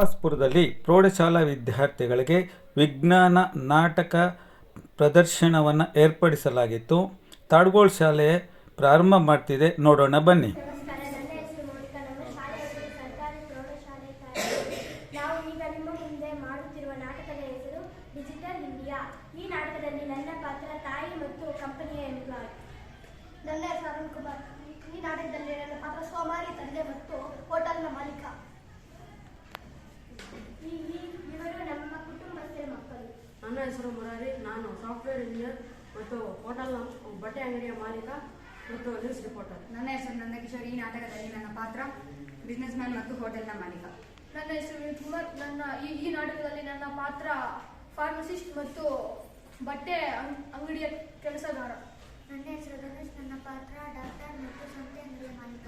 ಶ್ರೀನಿವಾಸಪುರದಲ್ಲಿ ಪ್ರೌಢಶಾಲಾ ವಿದ್ಯಾರ್ಥಿಗಳಿಗೆ ವಿಜ್ಞಾನ ನಾಟಕ ಪ್ರದರ್ಶನವನ್ನು ಏರ್ಪಡಿಸಲಾಗಿತ್ತು. ತಾಡ್ಗೋಳ್ ಶಾಲೆ ಪ್ರಾರಂಭ ಮಾಡ್ತಿದೆ. ನೋಡೋಣ ಬನ್ನಿ ನಮಸ್ಕಾರ ನನ್ನ ಹೆಸರು ಮೋನಿಕಾ ನಮ್ಮ ಶಾಲೆ ಹೆಸರು ಸರ್ಕಾರಿ ಪ್ರೌಢಶಾಲೆ ಕಾರವಾರ. ನಾವು ಈಗ ನಿಮ್ಮ ಮುಂದೆ ಮಾಡುತ್ತಿರುವ ನಾಟಕದ ಹೆಸರು ಡಿಜಿಟಲ್ ಇಂಡಿಯಾ ಈ ನಾಟಕದಲ್ಲಿ ನನ್ನ ಪಾತ್ರ ತಾಯಿ ಮತ್ತು ಕಂಪನಿಯ ಎಂಪ್ಲಾಯ್ ನನ್ನ ಹೆಸರು ಅರುಣ್ ಕುಮಾರ್ ಈ ನಾಟಕದಲ್ಲಿ ನನ್ನ ಪಾತ್ರ ಸೋಮಾರಿ ತಂದೆ ಮತ್ತು ಹೋಟೆಲ್ನ ಮಾಲೀಕ ಈ ಈ- ಇವರು ನಮ್ಮ ಕುಟುಂಬಸ್ಥರ ಮಕ್ಕಳು ನನ್ನ ಹೆಸರು ಮುರಾರಿ ನಾನು ಸಾಫ್ಟ್ವೇರ್ ಇಂಜಿನಿಯರ್ ಮತ್ತು ಹೋಟೆಲ್ನ ಬಟ್ಟೆ ಅಂಗಡಿಯ ಮಾಲೀಕ ಮತ್ತು ನ್ಯೂಸ್ ರಿಪೋರ್ಟರ್ ನನ್ನ ಹೆಸರು ನಂದಕಿಶೋರ್ ಈ ನಾಟಕದಲ್ಲಿ ನನ್ನ ಪಾತ್ರ ಬಿಸ್ನೆಸ್ ಮ್ಯಾನ್ ಮತ್ತು ಹೋಟೆಲ್ನ ಮಾಲೀಕ. ನನ್ನ ಹೆಸರು ಕುಮಾರ್ ನನ್ನ ಈ ಈ ನಾಟಕದಲ್ಲಿ ನನ್ನ ಪಾತ್ರ ಫಾರ್ಮಸಿಸ್ಟ್ ಮತ್ತು ಬಟ್ಟೆ ಅಂಗ್- ಅಂಗಡಿಯ ಕೆಲಸಗಾರ. ನನ್ನ ಹೆಸರು ಗಣೇಶ್ ನನ್ನ ಪಾತ್ರ ಡಾಕ್ಟರ್ ಮತ್ತು ಸಂತೆ ಅಂಗಡಿಯ ಮಾಲೀಕ.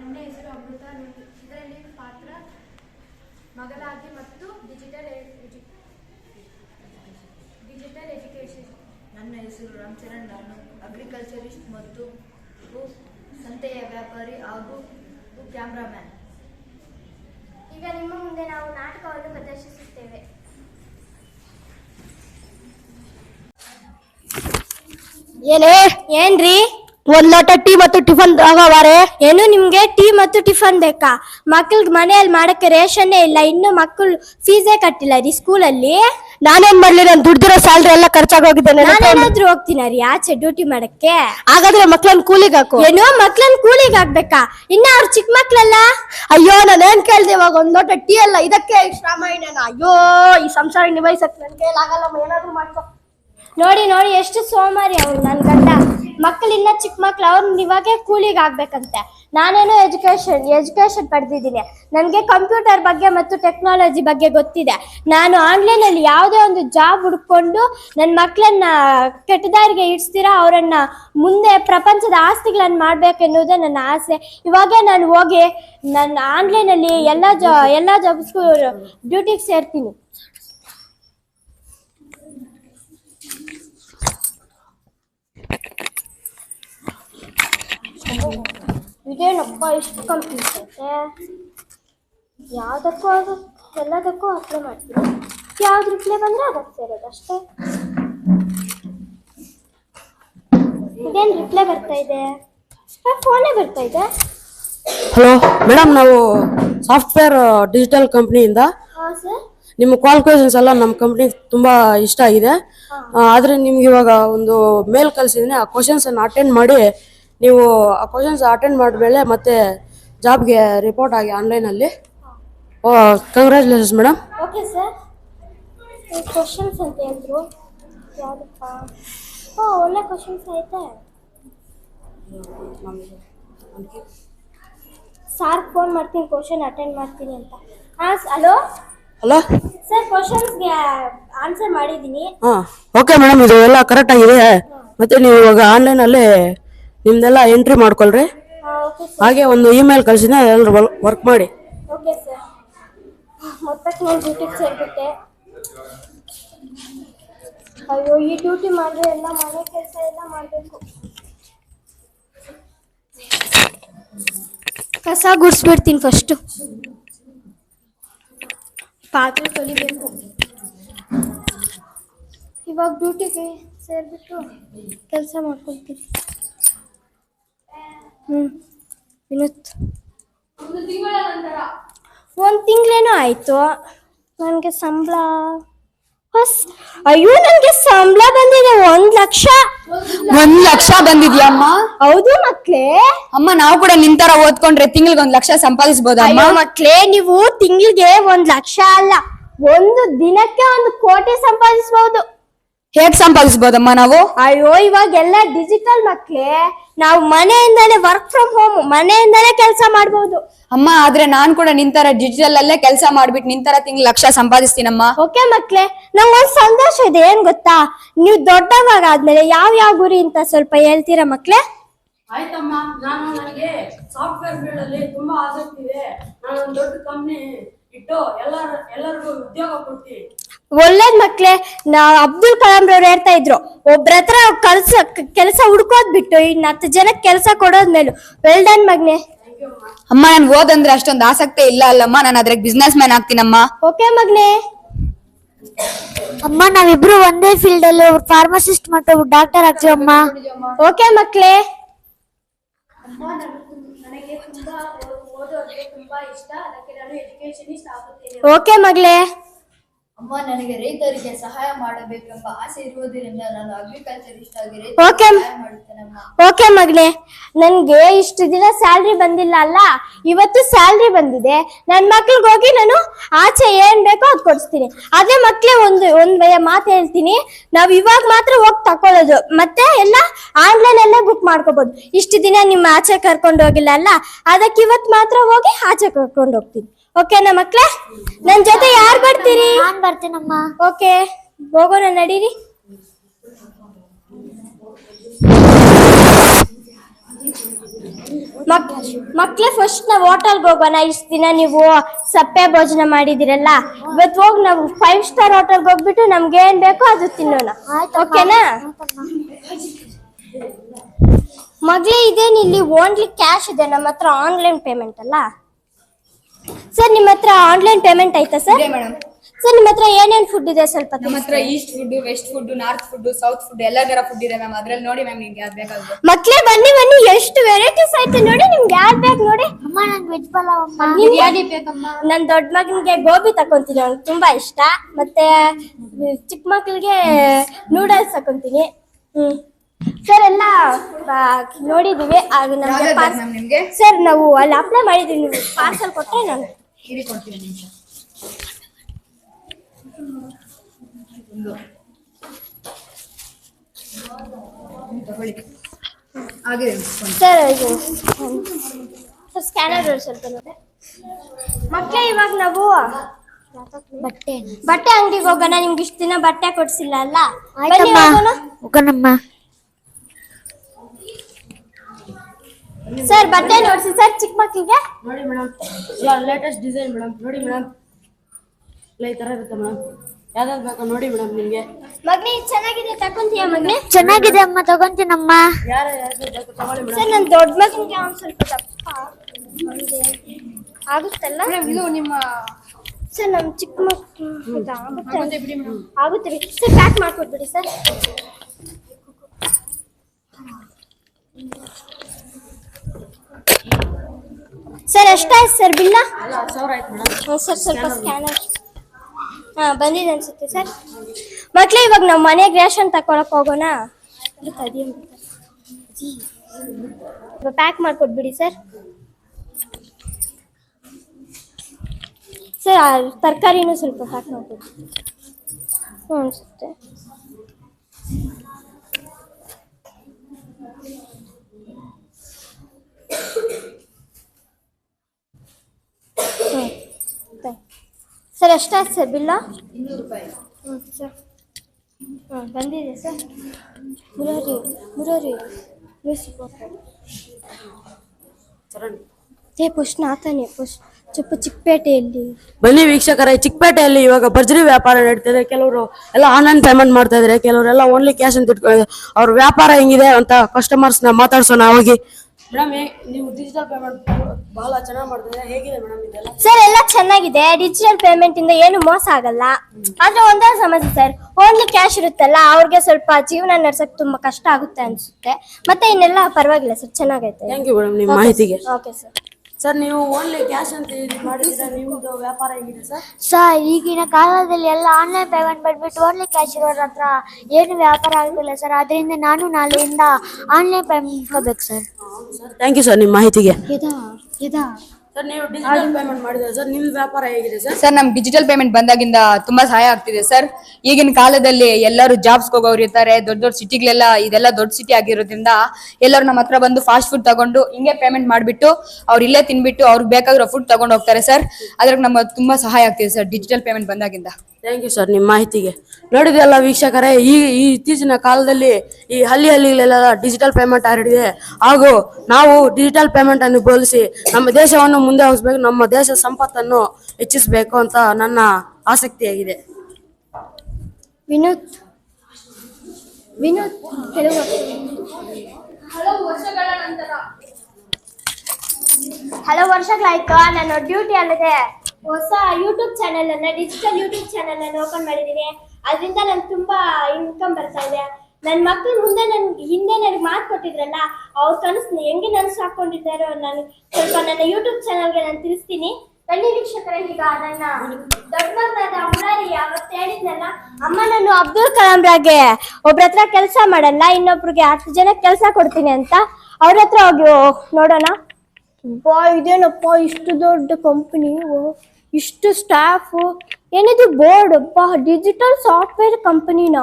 ನನ್ನ ಹೆಸರು ಅಮೃತ ಇದರಲ್ಲಿ ಪಾತ್ರ ಮಗಳಾಗಿ ಮತ್ತು ಡಿಜಿಟಲ್ ಡಿಜಿಟಲ್ ಎಜುಕೇಶನ್ ನನ್ನ ಹೆಸರು ರಾಮಚರಣ್. ನಾನು ಅಗ್ರಿಕಲ್ಚರಿಸ್ಟ್ ಮತ್ತು ಸಂತೆಯ ವ್ಯಾಪಾರಿ ಹಾಗೂ ಕ್ಯಾಮ್ರಾಮ್ಯಾನ್. ಈಗ ನಿಮ್ಮ ಮುಂದೆ ನಾವು ನಾಟಕವನ್ನು ಪ್ರದರ್ಶಿಸುತ್ತೇವೆ. ಏನೇ? ಏನ್ರಿ? ಒಂದ್ ಲೋಟ ಟೀ ಮತ್ತು ಟಿಫನ್ ತಗೋಬಾರೆ. ಏನು ನಿಮ್ಗೆ? ಟೀ ಮತ್ತು ಟಿಫನ್ ಬೇಕಾ? ಮಕ್ಳಿಗೆ ಮನೆಯಲ್ಲಿ ಮಾಡಕ್ಕೆ ರೇಷನ್ನೇ ಇಲ್ಲ. ಇನ್ನು ಮಕ್ಕಳು ಫೀಸೇ ಕಟ್ಟಿಲ್ಲ ರೀ ಸ್ಕೂಲಲ್ಲಿ ನಾನೇನ್ ಮಾಡ್ಲಿ ನಾನು ದುಡ್ದಿರೋ ಸ್ಯಾಲ್ರಿ ಎಲ್ಲ ಖರ್ಚಾಗೋಗಿದೆ ನಾನೇನಾದ್ರೂ ಹೋಗ್ತೀನಿ ರೀ ಆಚೆ ಡ್ಯೂಟಿ ಮಾಡಕ್ಕೆ. ಹಾಗಾದ್ರೆ ಮಕ್ಳನ್ ಕೂಲಿಗೆ ಹಾಕು. ಏನೋ ಮಕ್ಳನ್ ಕೂಲಿಗೆ ಹಾಕ್ಬೇಕಾ? ಇನ್ನ ಅವ್ರ ಚಿಕ್ಕ ಮಕ್ಳಲ್ಲ? ಅಯ್ಯೋ ನಾನೇನ್ ಕೇಳ್ದೆ ಇವಾಗ? ಒಂದ್ ಲೋಟ ಟೀ ಅಲ್ಲ ಇದಕ್ಕೆ ಶ್ರಮಾಯಣನ ಅಯ್ಯೋ ಈ ಸಂಸಾರ ನಿಭಾಯಿಸಕ್ ನನ್ ಕೈಲಾಗಲ್ಲಮ್ಮ ಏನಾದ್ರೂ ಮಾಡ್ಕೊ. ನೋಡಿ ನೋಡಿ ಎಷ್ಟು ಸೋಮಾರಿ ಅವ್ರು ನನ್ ಗಂಡ. ಮಕ್ಳು ಇನ್ನ ಚಿಕ್ಕ ಮಕ್ಳು ಅವ್ರನ್ನ ಇವಾಗೆ ಕೂಲಿಗೆ ಆಗ್ಬೇಕಂತೆ. ನಾನೇನು ಎಜುಕೇಶನ್ ಎಜುಕೇಶನ್ ಪಡೆದಿದ್ದೀನಿ. ನನಗೆ ಕಂಪ್ಯೂಟರ್ ಬಗ್ಗೆ ಮತ್ತು ಟೆಕ್ನಾಲಜಿ ಬಗ್ಗೆ ಗೊತ್ತಿದೆ. ನಾನು ಆನ್ಲೈನಲ್ಲಿ ಯಾವುದೇ ಒಂದು ಜಾಬ್ ಹುಡ್ಕೊಂಡು ನನ್ನ ಮಕ್ಕಳನ್ನ ಕೆಟ್ಟದಾರಿಗೆ ಇಡ್ಸ್ತೀರಾ, ಅವರನ್ನ ಮುಂದೆ ಪ್ರಪಂಚದ ಆಸ್ತಿಗಳನ್ನು ಮಾಡ್ಬೇಕೆನ್ನುವುದೇ ನನ್ನ ಆಸೆ. ಇವಾಗೇ ನಾನು ಹೋಗಿ ನನ್ನ ಆನ್ಲೈನಲ್ಲಿ ಎಲ್ಲ ಜಾ, ಎಲ್ಲ ಜಾಬ್ಸ್ಗೂ ಡ್ಯೂಟಿಗೆ ಸೇರ್ತೀನಿ. ಇದೇನಪ್ಪ ಇಷ್ಟು ಕಂಪ್ಲೀಟ್ ಐತೆ ಯಾವುದಕ್ಕೂ ಅದು ಎಲ್ಲದಕ್ಕೂ ಅಪ್ಲೈ ಮಾಡ್ತೀವಿ ಯಾವ್ದು ರಿಪ್ಲೈ ಬಂದರೆ ಅದಕ್ಕೆ ಸೇರೋದು ಅಷ್ಟೇ. ಇದೇನು ರಿಪ್ಲೈ ಬರ್ತಾ ಇದೆ? ಫೋನೇ ಬರ್ತಾ ಇದೆ? ಹಲೋ ಮೇಡಮ್ ನಾವು ಸಾಫ್ಟ್ವೇರ್ ಡಿಜಿಟಲ್ ಕಂಪ್ನಿಯಿಂದ ನಿಮ್ಮ ಕ್ವಾಲಿಫಿಕೇಶನ್ಸ್ ಎಲ್ಲ ನಮ್ಮ ಕಂಪ್ನಿ ತುಂಬ ಇಷ್ಟ ಆಗಿದೆ. ಆದರೆ ನಿಮ್ಗೆ ಇವಾಗ ಒಂದು ಮೇಲ್ ಕಳಿಸಿದ್ದೀನಿ ಆ ಕ್ವಶನ್ಸ್ ಅನ್ನು ಅಟೆಂಡ್ ಮಾಡಿ ನೀವು ಆ ಕ್ವಶನ್ಸ್ ಅಟೆಂಡ್ ಮಾಡಿದ್ಮೇಲೆ ಮತ್ತೆ ಜಾಬ್ಗೆ ರಿಪೋರ್ಟ್ ಆಗಿ ಆನ್ಲೈನಲ್ಲಿ congratulations madam okay sir questions ಅಂತ ಹೇಳಿದ್ರು. ಯಾವುದಪ್ಪ? ಓ ಒಳ್ಳೆ ಕ್ವಶನ್ಸ್ ಐತೆ ಸಾರ್ ಫೋನ್ ಮಾಡ್ತೀನಿ ಕ್ವಶನ್ ಅಟೆಂಡ್ ಮಾಡ್ತೀನಿ ಅಂತ. ಹಾಂ ಹಲೋ? ಹಲೋ? ಸರ್ ಕ್ವಶನ್ಸ್ಗೆ ಆನ್ಸರ್ ಮಾಡಿದ್ದೀನಿ. ಹಾಂ ಓಕೆ ಮೇಡಮ್ ಇದು ಎಲ್ಲ ಕರೆಕ್ಟ್ ಆಗಿದೆ. ಮತ್ತೆ ನೀವು ಇವಾಗ ಆನ್ಲೈನಲ್ಲಿ ನಿಮ್ದೆಲ್ಲ ಎಂಟ್ರಿ ಮಾಡ್ಕೊಳ್ರಿ. ಹಾಗೆ ಒಂದು ಇಮೇಲ್ ಕಳಿಸಿದ ಎಲ್ಲರೂ ವರ್ಕ್ ಮಾಡಿ. Okay sir. ಮೊತ್ತಕ್ಕೆ ನಾನು ಡ್ಯೂಟಿಗೆ ಸೇರಿಬಿಟ್ಟೆ ಅಯ್ಯೋ, ಈ ಡ್ಯೂಟಿ ಮಾಡಿದ್ರೆ ಎಲ್ಲ ಮನೆ ಕೆಲಸ ಎಲ್ಲ ಮಾಡಬೇಕು. ಕಸ ಗುಡಿಸ್ಬಿಡ್ತೀನಿ ಫಸ್ಟು ಪಾತ್ರೆ ತೊಳಿಬೇಕು. ಇವಾಗ ಡ್ಯೂಟಿಗೆ ಸೇರಿಬಿಟ್ಟು ಕೆಲಸ ಮಾಡ್ಕೊಳ್ತೀನಿ. ಹ್ಞೂ ವಿನೋದ್ ಒಂದು ತಿಂಗಳೇನೋ ಆಯಿತು. ನನಗೆ ಸಂಬಳ. ಹೊಸ. ಅಯ್ಯೋ ನನಗೆ ಸಂಬಳ ಬಂದಿದೆ. ಒಂದು ಲಕ್ಷ. ಒಂದ್ ಲಕ್ಷ ಬಂದಿದ್ಯಮ್ಮ? ಹೌದು ಮಕ್ಳೇ. ಅಮ್ಮ ನಾವು ಕೂಡ ನಿಮ್ ತರ ಓದ್ಕೊಂಡ್ರೆ ತಿಂಗ್ಳಿಗೆ ಒಂದ್ ಲಕ್ಷ ಸಂಪಾದಿಸಬಹುದಮ್ಮ ಅಯ್ಯೋ ಮಕ್ಳೇ ನೀವು ತಿಂಗಳಿಗೆ ಒಂದ್ ಲಕ್ಷ ಅಲ್ಲ. ಒಂದು ದಿನಕ್ಕೆ ಒಂದು ಕೋಟಿ ಸಂಪಾದಿಸಬಹುದು ಹೇಗ್ ಸಂಪಾದಿಸಬಹುದಮ್ಮ ನಾವು? ಅಯ್ಯೋ ಇವಾಗೆಲ್ಲ ಡಿಜಿಟಲ್ ಮಕ್ಳೇ. ನಾವು ಮನೆಯಿಂದಲೇ ವರ್ಕ್ ಫ್ರಮ್ ಹೋಮ್ ಮನೆಯಿಂದಲೇ ಕೆಲಸ ಮಾಡಬಹುದು ಅಮ್ಮ ಆದ್ರೆ ನಾನ್ ಕೂಡ ನಿಂತರ ತರ ಡಿಜಿಟಲ್ ಅಲ್ಲೇ ಕೆಲಸ ಮಾಡ್ಬಿಟ್ಟು ನಿಂತರ ತಿಂಗ್ ತಿಂಗ್ಳು ಲಕ್ಷ ಸಂಪಾದಿಸ್ತೀನಮ್ಮ. ಓಕೆ ಮಕ್ಳೇ ನಂಗೊಂದ್ ಸಂತೋಷ ಇದೆ ಏನ್ ಗೊತ್ತಾ? ನೀವು ದೊಡ್ಡವಾಗಾದ್ಮೇಲೆ ಯಾವ ಯಾವ ಗುರಿ ಅಂತ ಸ್ವಲ್ಪ ಹೇಳ್ತೀರಾ ಮಕ್ಳೆ? ಆಯ್ತಮ್ಮ ನಾನು ನನಗೆ ಸಾಫ್ಟ್ವೇರ್ ಫೀಲ್ಡ್ ಅಲ್ಲಿ ತುಂಬಾ ಆಸಕ್ತಿ ಇದೆ. ನಾನು ಒಂದು ದೊಡ್ಡ ಕಂಪ್ನಿ ಇಟ್ಟು ಎಲ್ಲರ ಎಲ್ಲರಿಗೂ ಉದ್ಯೋಗ ಕೊಡ್ತೀನಿ. ಒಳ್ಳೇದ್ ಮಕ್ಳೇ ನಾ ಅಬ್ದುಲ್ ಕಲಾಂ ರವ್ರು ಹೇಳ್ತಾ ಇದ್ರು ಒಬ್ರ ಹತ್ರ ಕಲ್ಸ ಕೆಲಸ ಹುಡ್ಕೋದ್ ಬಿಟ್ಟು ಇನ್ ಹತ್ತು ಜನಕ್ಕೆ ಕೆಲಸ ಕೊಡೋದ್ ಮೇಲು ವೆಲ್ ಡನ್ ಮಗ್ನೆ. ಅಮ್ಮ ನನ್ ಓದಂದ್ರೆ ಅಷ್ಟೊಂದು ಆಸಕ್ತಿ ಇಲ್ಲ ಅಲ್ಲಮ್ಮ ನಾನು ಅದ್ರಾಗ ಬಿಸ್ನೆಸ್ ಮ್ಯಾನ್ ಆಗ್ತೀನಮ್ಮ. ಓಕೆ ಮಗ್ನೆ. ಅಮ್ಮ ನಾವಿಬ್ರು ಒಂದೇ ಫೀಲ್ಡ್ ಅಲ್ಲಿ ಒಬ್ರು ಫಾರ್ಮಸಿಸ್ಟ್ ಮತ್ತು ಡಾಕ್ಟರ್ ಆಗ್ತೀವಮ್ಮ ಓಕೆ ಮಕ್ಳೇ. ಓಕೆ ಮಗಳೇ ಅಮ್ಮ ನನಗೆ ರೈತರಿಗೆ ಸಹಾಯ ಮಾಡಬೇಕೆಂಬ ಆಸೆ ಇರುವುದರಿಂದ ನಾನು ಅಗ್ರಿಕಲ್ಚರಿಸ್ಟ್ ಆಗಿ ಸಹಾಯ ಮಾಡುತ್ತೇನಮ್ಮ ಓಕೆ ಮಗಳೇ ನನ್ಗೆ ಇಷ್ಟು ದಿನ ಸ್ಯಾಲ್ರಿ ಬಂದಿಲ್ಲ ಅಲ್ಲ? ಇವತ್ತು ಸ್ಯಾಲ್ರಿ ಬಂದಿದೆ. ನನ್ ಮಕ್ಳಿಗೆ ಹೋಗಿ ನಾನು ಆಚೆ ಏನ್ ಬೇಕೋ ಅದ್ ಕೊಡಿಸ್ತೀನಿ. ಅದೇ ಮಕ್ಳೇ ಒಂದು ಒಂದ್ ವೇಳೆ ಮಾತು ಹೇಳ್ತೀನಿ. ನಾವ್ ಇವಾಗ ಮಾತ್ರ ಹೋಗಿ ತಕೊಳ್ಳೋದು. ಮತ್ತೆ ಎಲ್ಲ ಆನ್ಲೈನ್ ಅಲ್ಲೇ ಬುಕ್ ಮಾಡ್ಕೋಬಹುದು ಇಷ್ಟು ದಿನ ನಿಮ್ಮ ಆಚೆ ಕರ್ಕೊಂಡು ಹೋಗಿಲ್ಲ ಅಲ್ಲ? ಅದಕ್ಕೆ ಇವತ್ ಮಾತ್ರ ಹೋಗಿ ಆಚೆ ಕರ್ಕೊಂಡು ಹೋಗ್ತೀನಿ. ಓಕೆನಾ ಮಕ್ಳೇ? ನನ್ ಜೊತೆ ಯಾರು ಬರ್ತೀರಿ? ನಾನ್ ಬರ್ತೀನಮ್ಮ. ಓಕೆ ಹೋಗೋಣ ನಡೀರಿ. ಮಕ್ ಮಕ್ಳೇ ಫಸ್ಟ್ ನಾವು ಹೋಟೆಲ್ ಹೋಗೋಣ. ಇಷ್ಟ ದಿನ ನೀವು ಸಪ್ಪೆ ಭೋಜನ ಮಾಡಿದಿರಲ್ಲ ಇವತ್ತು ಹೋಗಿ ನಾವು ಫೈವ್ ಸ್ಟಾರ್ ಹೋಟೆಲ್ ಹೋಗ್ಬಿಟ್ಟು ನಮ್ಗೆ ಏನ್ ಬೇಕೋ ಅದು ತಿನ್ನೋಣ. ಓಕೆನಾ ಮಗಳೇ ಇದೇನು ಇಲ್ಲಿ ಓನ್ಲಿ ಕ್ಯಾಶ್ ಇದೆ? ನಮ್ಮ ಹತ್ರ ಆನ್ಲೈನ್ ಪೇಮೆಂಟ್ ಅಲ್ಲ? ಸರ್ ನಿಮ್ಮ ಹತ್ರ ಆನ್ಲೈನ್ ಪೇಮೆಂಟ್ ಆಯ್ತಾ ಸರ್? ಇದೆ ಮೇಡಮ್. ಸರ್ ನಿಮ್ಮ ಹತ್ರ ಏನೇನ್ ಫುಡ್ ಇದೆ ಸ್ವಲ್ಪ ನಮ್ಮ ಹತ್ರ east food west food north food south food ಎಲ್ಲ ತರ ಫುಡ್ ಇದೆ ಮ್ಯಾಮ್ ಅದ್ರಲ್ಲಿ ನೋಡಿ ಮ್ಯಾಮ್ ನಿಮ್ಗೆ ಯಾವ್ದು ಬೇಕಾಗುತ್ತೆ. ಮಕ್ಳೇ ಬನ್ನಿ ಬನ್ನಿ. ಎಷ್ಟು ವೆರೈಟೀಸ್ ಆಯ್ತು ನೋಡಿ. ನಿಮ್ಗೆ ಯಾವ್ದು ಬೇಕು ನೋಡಿ. ಅಮ್ಮ ನಂಗೆ ವೆಜ್ ಪಲಾವ್ ಅಮ್ಮ. ಬಿರಿಯಾನಿ ಬೇಕಮ್ಮ ನನ್ನ ದೊಡ್ಡ ಮಗನಿಗೆ ಗೋಬಿ ತಕೊಂತೀನಿ. ಅವ್ನಿಗೆ ತುಂಬಾ ಇಷ್ಟ. ಮತ್ತೆ ಚಿಕ್ಕ ಮಕ್ಳಿಗೆ ನೂಡಲ್ಸ್ ತಕೊಂತೀನಿ. ಹ್ಮ್. ಸರ್ ಎಲ್ಲ ನೋಡಿದೀವಿ ನಮ್ಗೆ ಸರ್ ನಾವು ಅಲ್ಲಿ ಅಪ್ಲೈ ಮಾಡಿದೀವಿ ನೀವು ಪಾರ್ಸಲ್ ಕೊಟ್ಟರೆ ನಾನು ಸರ್ ಇದು ಸರ್ ಸ್ಕ್ಯಾನರ್ ಸ್ವಲ್ಪ ನೋಡಿ. ಮಕ್ಕಳೇ ಇವಾಗ ನಾವು ಬಟ್ಟೆ. ಬಟ್ಟೆ ಅಂಗಡಿಗೆ ಹೋಗೋಣ. ನಿಮ್ಗೆ ಇಷ್ಟು ದಿನ ಬಟ್ಟೆ ಕೊಡ್ಸಿಲ್ಲ ಅಲ್ಲ? ಹೋಗೋಣಮ್ಮ. ಸರ್ ಬಟ್ಟೆ ನೋಡ್ಸಿ. ಸರ್ ಚಿಕ್ಕ ಮಕ್ಕಳಿಗೆ ನೋಡಿ ಮೇಡಮ್. Latest design madam. ನೋಡಿ ಮೇಡಮ್. ಇಲ್ಲ ಈ ತರ ಇರುತ್ತೆ ಮೇಡಮ್. ಯಾವ್ದಾದ್ರು ಬೇಕಾ ನೋಡಿ ಮೇಡಮ್ ನಿಮ್ಗೆ. ಮಗ್ನಿ ಚೆನ್ನಾಗಿದೆ ತಕೊಂತೀಯ ಮಗ್ನಿ? ಚೆನ್ನಾಗಿದೆ ಅಮ್ಮ ತಗೊಂತೀನಮ್ಮ. ಯಾರು ಯಾರು ಬೇಕು ತಗೊಳ್ಳಿ ಮೇಡಮ್. ಸರ್ ನನ್ನ ದೊಡ್ಡ ಮಗನಿಗೆ ಅವ್ನು ಸ್ವಲ್ಪ ದಪ್ಪ. ಅವ್ನಿಗೆ ಆಗುತ್ತಲ್ಲ ಇದು ನಿಮ್ಮ ಸರ್ ನಮ್ಮ ಚಿಕ್ಕ ಮಕ್ಕಳು ಆಗುತ್ತೆ? ಆಗುತ್ತೆ ಸರ್ ಪ್ಯಾಕ್ ಮಾಡ್ಕೊಟ್ಬಿಡಿ ಸರ್ ಸರ್ ಎಷ್ಟಾಯ್ತು ಸರ್ ಬಿಲ್ಲ ಸರ್ ಸ್ವಲ್ಪ ಸ್ಕ್ಯಾನರ್ ಹಾಂ ಬಂದಿದೆ ಅನ್ಸುತ್ತೆ ಸರ್ ಮಕ್ಳೇ ಇವಾಗ ನಾವು ಮನೆಗೆ ರೇಷನ್ ತಕೊಳಕ್ ಹೋಗೋಣ? ಪ್ಯಾಕ್ ಮಾಡ್ಕೊಟ್ಬಿಡಿ ಸರ್ ಸರ್ ಆ ತರಕಾರಿನೂ ಸ್ವಲ್ಪ ಪ್ಯಾಕ್ ಮಾಡ್ಕೊಡಿ. ಹ್ಞೂ ಅನ್ಸುತ್ತೆ. ಸರ್ ಎಷ್ಟಾಯ್ತು ಸರ್ ಬಿಲ್ಲ? ಇನ್ನೂರು ರೂಪಾಯಿ. ಹ್ಞೂ ಸರ್. ಹಾಂ ಬಂದಿದೆ ಸರ್. ಮುರಾರಿ ಮುರಾರಿ ಮ್ಯೂಸಿಕ್ ಏ ಪುಷ್ಣ ಆತಾನೆ ಪುಷ್ ಚುಪ್ಪ ಚಿಕ್ಕಪೇಟೆಯಲ್ಲಿ. ಬನ್ನಿ ವೀಕ್ಷಕರೇ ಚಿಕ್ಕಪೇಟೆಯಲ್ಲಿ ಇವಾಗ ಭರ್ಜರಿ ವ್ಯಾಪಾರ ನಡೀತಿದೆ ಕೆಲವರು ಎಲ್ಲ ಆನ್ಲೈನ್ ಪೇಮೆಂಟ್ ಮಾಡ್ತಾ ಇದಾರೆ ಕೆಲವರೆಲ್ಲ ಓನ್ಲಿ ಕ್ಯಾಶ್ ಅಂತ ಇಟ್ಕೊಂಡಿದ್ದಾರೆ. ಅವ್ರ ವ್ಯಾಪಾರ ಹೆಂಗಿದೆ ಅಂತ ಕಸ್ಟಮರ್ಸ್ನ ಮಾತಾಡ್ಸೋಣ ಹೋಗಿ. ಮೇಡಮ್ ನೀವು ಡಿಜಿಟಲ್ ಪೇಮೆಂಟ್ ಬಹಳ ಚೆನ್ನಾಗಿ ಮಾಡ್ತಿದ್ರೆ ಹೇಗಿದೆ ಮೇಡಮ್ ಇದೆಲ್ಲ? ಸರ್ ಎಲ್ಲ ಚೆನ್ನಾಗಿದೆ. ಡಿಜಿಟಲ್ ಪೇಮೆಂಟ್ ಇಂದ ಏನು ಮೋಸ ಆಗಲ್ಲ. ಆದ್ರೆ ಒಂದೇ ಸಮಸ್ಯೆ ಸರ್ ಓನ್ಲಿ ಕ್ಯಾಶ್ ಇರುತ್ತಲ್ಲ ಅವ್ರಿಗೆ ಸ್ವಲ್ಪ ಜೀವನ ನಡ್ಸಕ್ ತುಂಬಾ ಕಷ್ಟ ಆಗುತ್ತೆ ಅನ್ಸುತ್ತೆ. ಮತ್ತೆ ಇನ್ನೆಲ್ಲ ಪರವಾಗಿಲ್ಲ ಸರ್ ಚೆನ್ನಾಗೈತೆ. ಥ್ಯಾಂಕ್ ಯು ಮೇಡಮ್ ನಿಮ್ಮ ಮಾಹಿತಿಗೆ. ಓಕೆ ಸರ್ ಸರ್ ನೀವು ಓನ್ಲಿ ಕ್ಯಾಶ್ ಅಂತ ಇದು ಮಾಡಿದ್ರೆ ನಿಮ್ಮದು ವ್ಯಾಪಾರ ಹೇಗಿದೆ ಸರ್ ಸರ್ ಈಗಿನ ಕಾಲದಲ್ಲಿ ಎಲ್ಲ ಆನ್ಲೈನ್ ಪೇಮೆಂಟ್ ಬಂದ್ಬಿಟ್ಟು ಓನ್ಲಿ ಕ್ಯಾಶ್ ಇರೋರ ಹತ್ರ ಏನು ವ್ಯಾಪಾರ ಆಗ್ತಿಲ್ಲ ಸರ್ ಅದರಿಂದ ನಾನು ನಾಳೆಯಿಂದ ಆನ್ಲೈನ್ ಪೇಮೆಂಟ್ ಹೋಗ್ಬೇಕು ಸರ್ ಥ್ಯಾಂಕ್ ಯು ಸರ್ ನಿಮ್ಮ ಮಾಹಿತಿಗೆ. ಇದಾ ಯದಾ? ಸರ್ ನೀವು ಡಿಜಿಟಲ್ ಪೇಮೆಂಟ್ ಮಾಡಿದ್ರೆ ಸರ್ ನಿಮ್ಮ ವ್ಯಾಪಾರ ಹೇಗಿದೆ ಸರ್ ಸರ್ ನಮ್ ಡಿಜಿಟಲ್ ಪೇಮೆಂಟ್ ಬಂದಾಗಿಂದ ತುಂಬಾ ಸಹಾಯ ಆಗ್ತಿದೆ ಸರ್ ಈಗಿನ ಕಾಲದಲ್ಲಿ ಎಲ್ಲರೂ ಜಾಬ್ಸ್ ಹೋಗೋರು ಇರ್ತಾರೆ ದೊಡ್ಡ ದೊಡ್ಡ ಸಿಟಿಗಳೆಲ್ಲ ಇದೆಲ್ಲ ದೊಡ್ಡ ಸಿಟಿ ಆಗಿರೋದ್ರಿಂದ ಎಲ್ಲರೂ ನಮ್ಮ ಹತ್ರ ಬಂದು ಫಾಸ್ಟ್ ಫುಡ್ ತಗೊಂಡು ಹಿಂಗೆ ಪೇಮೆಂಟ್ ಮಾಡಿಬಿಟ್ಟು ಅವ್ರು ಇಲ್ಲೇ ತಿನ್ಬಿಟ್ಟು ಅವ್ರಿಗೆ ಬೇಕಾಗಿರೋ ಫುಡ್ ತಗೊಂಡು ಹೋಗ್ತಾರೆ ಸರ್ ಅದ್ರಾಗ ನಮ್ಮ ತುಂಬಾ ಸಹಾಯ ಆಗ್ತಿದೆ ಸರ್ ಡಿಜಿಟಲ್ ಪೇಮೆಂಟ್ ಬಂದಾಗಿಂದ. ಥ್ಯಾಂಕ್ ಯು ಸರ್ ನಿಮ್ಮ ಮಾಹಿತಿಗೆ. ನೋಡಿದೆಲ್ಲ ವೀಕ್ಷಕರೇ ಈ ಈ ಇತ್ತೀಚಿನ ಕಾಲದಲ್ಲಿ ಈ ಹಳ್ಳಿ ಹಳ್ಳಿಗಳೆಲ್ಲ ಡಿಜಿಟಲ್ ಪೇಮೆಂಟ್ ಹರಡಿದೆ ಹಾಗೂ ನಾವು ಡಿಜಿಟಲ್ ಪೇಮೆಂಟ್ ಅನ್ನು ಬೋಲಿಸಿ ನಮ್ಮ ದೇಶವನ್ನು ಮುಂದೆ ಹೋಗಿಸ್ಬೇಕು ನಮ್ಮ ದೇಶದ ಸಂಪತ್ತನ್ನು ಹೆಚ್ಚಿಸಬೇಕು ಅಂತ ನನ್ನ ಆಸಕ್ತಿಯಾಗಿದೆ. ವಿನೋದ್. ವಿನೋದ್ ಹಲವು ವರ್ಷಗಳ ನಂತರ. ಹಲವು ವರ್ಷಗಳಾಯ್ತು? ನಾನು ಡ್ಯೂಟಿ ಅಲ್ಲದೆ. ಹೊಸ ಯೂಟ್ಯೂಬ್ ಚಾನೆಲ್ ಅನ್ನ ಡಿಜಿಟಲ್ ಯೂಟ್ಯೂಬ್ ಚಾನೆಲ್ ಅನ್ನು ಓಪನ್ ಮಾಡಿದ್ದೀನಿ. ಅದರಿಂದ ನನ್ಗೆ ತುಂಬಾ ಇನ್ಕಮ್ ಬರ್ತಾ ಇದೆ. ನನ್ನ ಮಕ್ಳು ಮುಂದೆ ನನ್, ಹಿಂದೆ ನನಗೆ ಮಾತು ಕೊಟ್ಟಿದ್ರಲ್ಲ, ಅವ್ರ ಕನಸು ಹೆಂಗೆ ನನಸು ಹಾಕೊಂಡಿದ್ದಾರೋ ನಾನು, ಸ್ವಲ್ಪ ನನ್ನ ಯೂಟ್ಯೂಬ್ ಚಾನೆಲ್ಗೆ ನಾನು ತಿಳಿಸ್ತೀನಿ. ಬನ್ನಿ ವೀಕ್ಷಕರೇ, ಈಗ ನನ್ನ ದೊಡ್ಡ ಮುರಾರಿ ಅವತ್ತು ಹೇಳಿದ್ನಲ್ಲ ಅಮ್ಮ ನಾನು ಅಬ್ದುಲ್ ಕಲಾಂ ರಾಗೆ ಒಬ್ರ ಹತ್ರ ಕೆಲಸ ಮಾಡಲ್ಲ, ಇನ್ನೊಬ್ರಿಗೆ ಹತ್ತು ಜನ ಕೆಲಸ ಕೊಡ್ತೀನಿ ಅಂತ. ಅವ್ರ ಹತ್ರ ಹೋಗಿ ನೋಡೋಣ. ಬಾ, ಇದೇನಪ್ಪ, ಇಷ್ಟು ದೊಡ್ಡ ಕಂಪನಿ ಇಷ್ಟು ಸ್ಟಾಫು ಏನಿದು ಬೋರ್ಡ್ ಅಪ್ಪ ಡಿಜಿಟಲ್ ಸಾಫ್ಟ್ವೇರ್ ಕಂಪನಿನ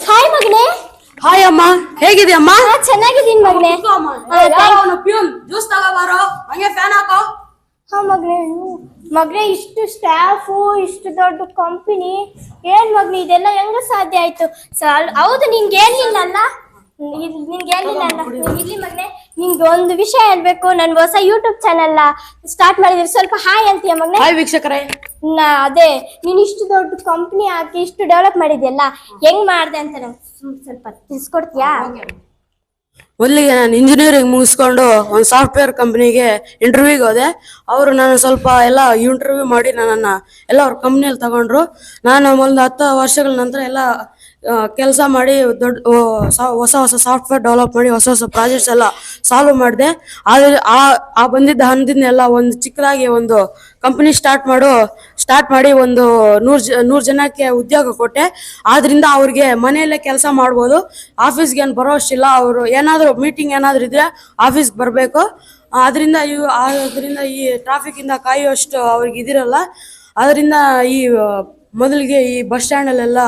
ಹಾಯ್ ಮಗನೇ. ಹಾಯ್ ಅಮ್ಮ ಹೇಗಿದೆಯಮ್ಮ ಹಾ ಚೆನ್ನಾಗಿದ್ದೀನಿ ಮಗನೇ. ಪ್ಯೂನ್ ಜ್ಯೂಸ್ ತಗೋಬಾರೋ ಹಂಗೆ ಫ್ಯಾನ್ ಹಾಕೋ. ಹಾ ಮಗನೇ. ಮಗನೇ ಇಷ್ಟು ಸ್ಟಾಫು ಇಷ್ಟು ದೊಡ್ಡ ಕಂಪನಿ ಏನ್ ಮಗ್ನೆ ಇದೆಲ್ಲ ಹೆಂಗ ಸಾಧ್ಯ ಆಯ್ತು? ಸಾಲ್- ಹೌದು ನಿಂಗೆ ಏನಿಲ್ಲ ಅಲ್ಲ ನೀನ್ ಇಲ್ಲಿ ಮೊನ್ನೆ ನಿಂಗೆ ಒಂದು ವಿಷಯ ಹೇಳ್ಬೇಕು ನನ್ ಹೊಸ ಯೂಟ್ಯೂಬ್ ಚಾನೆಲ್ ಸ್ಟಾರ್ಟ್ ಮಾಡಿದ್ರು ಸ್ವಲ್ಪ ಹಾಯ್ ಅಂತೀಯ ಮಗ್ನೆ? ಹಾಯ್ ವೀಕ್ಷಕರೇ. ನಾ ಅದೇ ನೀನ್ ಇಷ್ಟು ದೊಡ್ಡ ಕಂಪ್ನಿ ಹಾಕಿ ಇಷ್ಟು ಡೆವಲಪ್ ಮಾಡಿದ್ಯಲ್ಲ ಹೆಂಗ್ ಮಾಡ್ದೆ ಅಂತ ನಂಗೆ ಸ್ವಲ್ಪ ತಿಳ್ಸ್ಕೊಡ್ತೀಯಾ? ಒಲ್ಲಿಗೆ ನಾನು ಇಂಜಿನಿಯರಿಂಗ್ ಮುಗಿಸ್ಕೊಂಡು ಒಂದು ಸಾಫ್ಟ್ವೇರ್ ಕಂಪ್ನಿಗೆ ಇಂಟರ್ವ್ಯೂಗೆ ಹೋದೆ. ಅವರು ನಾನು ಸ್ವಲ್ಪ ಎಲ್ಲ ಇಂಟರ್ವ್ಯೂ ಮಾಡಿ ನನ್ನನ್ನು ಎಲ್ಲ ಅವ್ರ ಕಂಪ್ನಿಯಲ್ಲಿ ತಗೊಂಡ್ರು. ನಾನು ಒಂದು ಹತ್ತು ವರ್ಷಗಳ ನಂತರ ಎಲ್ಲ ಕೆಲಸ ಮಾಡಿ ದೊಡ್ಡ ಹೊಸ ಹೊಸ ಸಾಫ್ಟ್ವೇರ್ ಡೆವಲಪ್ ಮಾಡಿ ಹೊಸ ಹೊಸ ಪ್ರಾಜೆಕ್ಟ್ಸ್ ಎಲ್ಲ ಸಾಲ್ವ್ ಮಾಡಿದೆ. ಆದರೆ ಆ ಆ ಬಂದಿದ್ದ ಹಣದಿಂದೆಲ್ಲ ಒಂದು ಚಿಕ್ಕದಾಗಿ ಒಂದು ಕಂಪನಿ ಸ್ಟಾರ್ಟ್ ಮಾಡು, ಸ್ಟಾರ್ಟ್ ಮಾಡಿ ಒಂದು ನೂರು ಜ, ನೂರು ಜನಕ್ಕೆ ಉದ್ಯೋಗ ಕೊಟ್ಟೆ. ಆದ್ರಿಂದ ಅವ್ರಿಗೆ ಮನೆಯಲ್ಲೇ ಕೆಲಸ ಮಾಡ್ಬೋದು. ಆಫೀಸ್ಗೆ ಏನು ಬರೋ ಅಷ್ಟಿಲ್ಲ ಅವರು ಏನಾದರೂ ಮೀಟಿಂಗ್ ಏನಾದರೂ ಇದ್ರೆ ಆಫೀಸ್ಗೆ ಬರಬೇಕು. ಅದರಿಂದ ಇವು ಅದರಿಂದ ಈ ಟ್ರಾಫಿಕ್ಕಿಂದ ಕಾಯುವಷ್ಟು ಅವ್ರಿಗೆ ಇದಿರಲ್ಲ. ಅದರಿಂದ ಈ ಮೊದಲಿಗೆ ಈ ಬಸ್ ಸ್ಟ್ಯಾಂಡಲ್ಲೆಲ್ಲ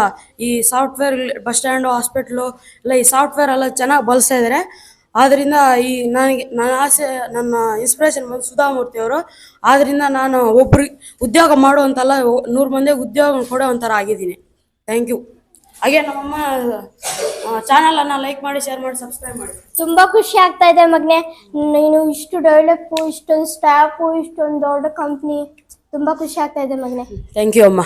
ಈ ಸಾಫ್ಟ್ವೇರ್ ಬಸ್ ಸ್ಟ್ಯಾಂಡು ಹಾಸ್ಪಿಟ್ಲು ಎಲ್ಲ ಈ ಸಾಫ್ಟ್ವೇರ್ ಎಲ್ಲ ಚೆನ್ನಾಗಿ ಬಳಸ್ತಾ ಇದ್ದಾರೆ ಆದ್ದರಿಂದ ಈ ನನಗೆ, ನನ್ನ ಆಸೆ, ನನ್ನ ಇನ್ಸ್ಪಿರೇಷನ್ ಬಂದು ಸುಧಾಮೂರ್ತಿ ಅವರು. ಆದ್ರಿಂದ ನಾನು ಒಬ್ರಿಗೆ ಉದ್ಯೋಗ ಮಾಡುವಂತಲ್ಲ ನೂರು ಮಂದಿಗೆ ಉದ್ಯೋಗ ಕೊಡೋ ಒಂಥರ ಆಗಿದ್ದೀನಿ. ಥ್ಯಾಂಕ್ ಯು ಹಾಗೆ ನಮ್ಮಮ್ಮ ಚಾನಲನ್ನು ಲೈಕ್ ಮಾಡಿ ಶೇರ್ ಮಾಡಿ ಸಬ್ಸ್ಕ್ರೈಬ್ ಮಾಡಿ. ತುಂಬಾ ಖುಷಿ ಆಗ್ತಾ ಇದೆ ಮಗನೆ. ನೀನು ಇಷ್ಟು ಡೆವಲಪ್ ಇಷ್ಟೊಂದು ಸ್ಟಾಫು ಇಷ್ಟೊಂದು ದೊಡ್ಡ ಕಂಪ್ನಿ ತುಂಬಾ ಖುಷಿ ಆಗ್ತಾ ಇದೆ ಮಗನೆ. ಥ್ಯಾಂಕ್ ಯು ಅಮ್ಮ.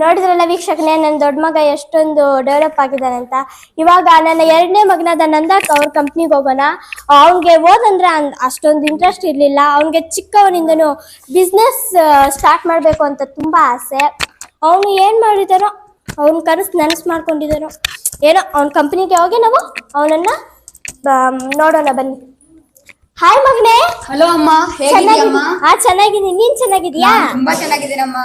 ನೋಡಿದ್ರಲ್ಲ ವೀಕ್ಷಕನೇ ನನ್ನ ದೊಡ್ಡ ಮಗ ಎಷ್ಟೊಂದು ಡೆವಲಪ್ ಆಗಿದ್ದಾನೆ ಅಂತ. ಇವಾಗ ನನ್ನ ಎರಡನೇ ಮಗನಾದ ನಂದಕ್ ಅವ್ರ ಕಂಪ್ನಿಗೆ ಹೋಗೋಣ. ಅವ್ನಿಗೆ ಓದಂದ್ರೆ ಅಷ್ಟೊಂದು ಇಂಟ್ರೆಸ್ಟ್ ಇರಲಿಲ್ಲ. ಅವನಿಗೆ ಚಿಕ್ಕವನಿಂದನು ಬಿಸ್ನೆಸ್ ಸ್ಟಾರ್ಟ್ ಮಾಡಬೇಕು ಅಂತ ತುಂಬ ಆಸೆ. ಅವನು ಏನು ಮಾಡಿದಾರೋ ಅವನ ಕನಸು ನನಸು ಮಾಡ್ಕೊಂಡಿದ್ದಾರೋ ಏನೋ ಅವನ ಕಂಪ್ನಿಗೆ ಹೋಗಿ ನಾವು ಅವನನ್ನ ನೋಡೋಣ ಬನ್ನಿ. ಹಾಯ್ ಮಗನೇ. ಹಲೋ ಅಮ್ಮ. ಆ ಚೆನ್ನಾಗಿದ್ದೀನಿ. ನೀನ್ ಚೆನ್ನಾಗಿದ್ಯಾ ತುಂಬಾ ಚೆನ್ನಾಗಿದ್ದೀನಮ್ಮ.